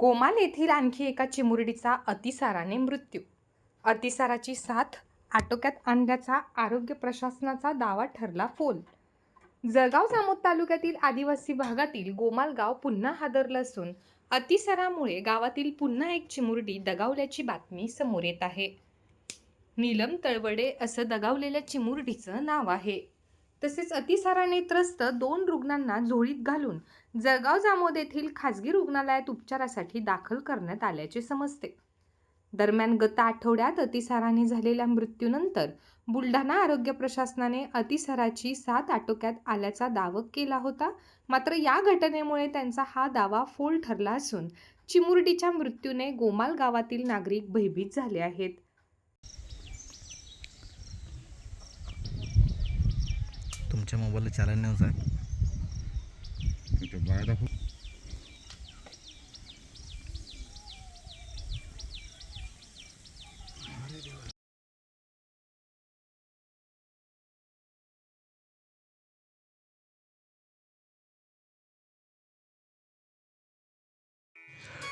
कोमाल येथील आणखी एका चिमुरडीचा अतिसाराने मृत्यू. अतिसाराची साथ आटोक्यात आणण्याचा आरोग्य प्रशासनाचा दावा ठरला फोल. जळगाव जामोद तालुक्यातील आदिवासी भागातील गोमाल गाव पुन्हा हादरलं असून अतिसारामुळे गावातील पुन्हा एक चिमुरडी दगावल्याची बातमी समोर येत आहे. नीलम तळवडे असं दगावलेल्या चिमुरडीचं नाव आहे. तसेच अतिसाराने त्रस्त दोन रुग्णांना झोळीत घालून जळगाव जामोद येथील खासगी रुग्णालयात उपचारासाठी दाखल करण्यात आल्याचे समजते. दरम्यान गत आठवड्यात अतिसाराने झालेल्या मृत्यूनंतर बुलढाणा आरोग्य प्रशासनाने अतिसाराची साथ आटोक्यात आल्याचा दावा केला होता. मात्र या घटनेमुळे त्यांचा हा दावा फोल ठरला असून चिमुरडीच्या मृत्यूने गोमाल गावातील नागरिक भयभीत झाले आहेत. तुमच्या मोबाईलला चालन नाही साहेब